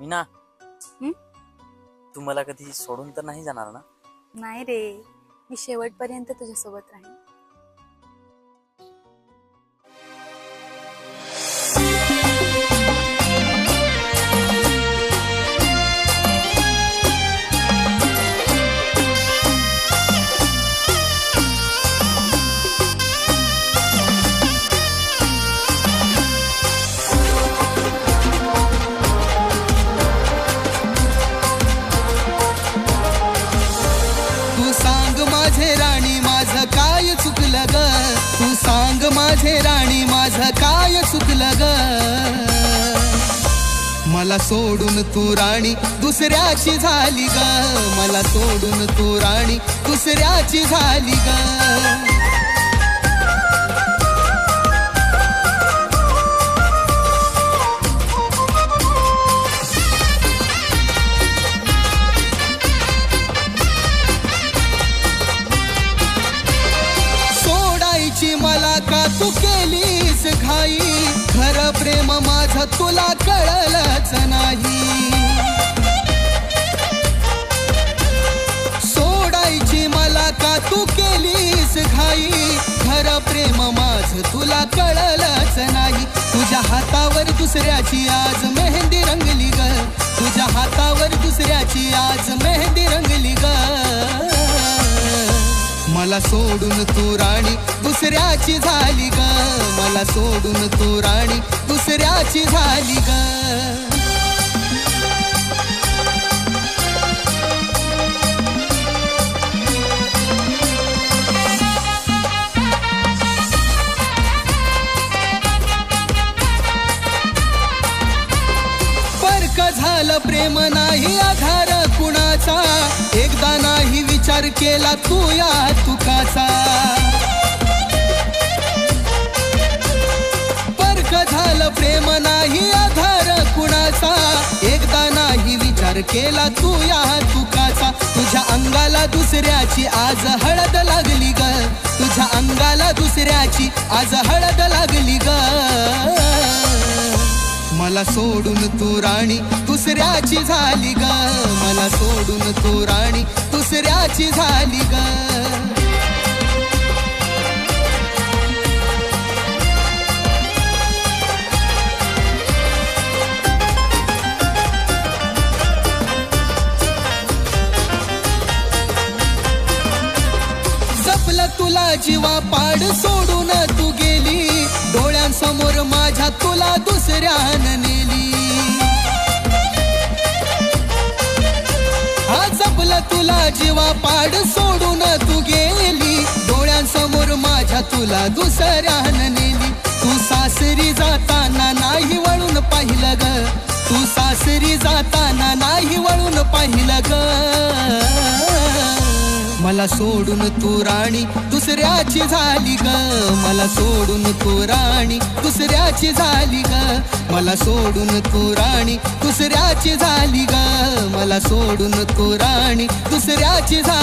मीना. हं? तू मला कधी सोडून तर नाही जाणार ना? नाही रे. मी शेवटपर्यंत तुझ्यासोबत राहीन. माझे राणी माझं काय चुकलं ग? तू सांग माझे राणी माझं काय चुकलं ग? मला सोडून तू राणी दुसऱ्याची झाली ग. मला सोडून तू राणी दुसऱ्याची झाली ग. तुला कळलंच नाही. सोडायची मला का तू केलीस घाई? खरं प्रेम माझं तुला कळलंच नाही. तुझ्या हातावर दुसऱ्याची आज मेहंदी रंगली ग. तुझ्या हातावर दुसऱ्याची आज मेहंदी रंगली ग. मला सोडून तू राणी. दुसऱ्याची झाली ग. मला सोडून तू राणी. दुसऱ्याची झाली ग. परक झालं प्रेम नाही आधार कुणाचा? एकदा नाही विचार केला तू या तुकाचा परक झालं प्रेम नाही आधार कुणाचा? एकदा नाही विचार केला तू या तुकाचा तुझ्या अंगाला दुसऱ्याची आज हळद लागली ग. तुझ्या अंगाला दुसऱ्याची आज हळद लागली ग. मला सोडून तू राणी दुसऱ्याची झाली ग. मला सोडून तू राणी दुसऱ्याची झाली ग. जपलं तुला जीवा पाड सोडून तू गे माझ्या तुला दुसऱ्यानं नेली. हा जपलं तुला जीवा पाड सोडून तू गेली. डोळ्यांसमोर माझ्या तुला दुसऱ्यानं नेली. तू सासरी जाताना नाही वळून पाहिलं ग. तू सासरी जाताना नाही वळून पाहिलं ग. मला सोडून तू राणी दुसऱ्याची झाली ग. मला सोडून तू राणी दुसऱ्याची झाली ग. मला सोडून तू राणी दुसऱ्याची झाली ग. मला सोडून तू राणी दुसऱ्याची झाली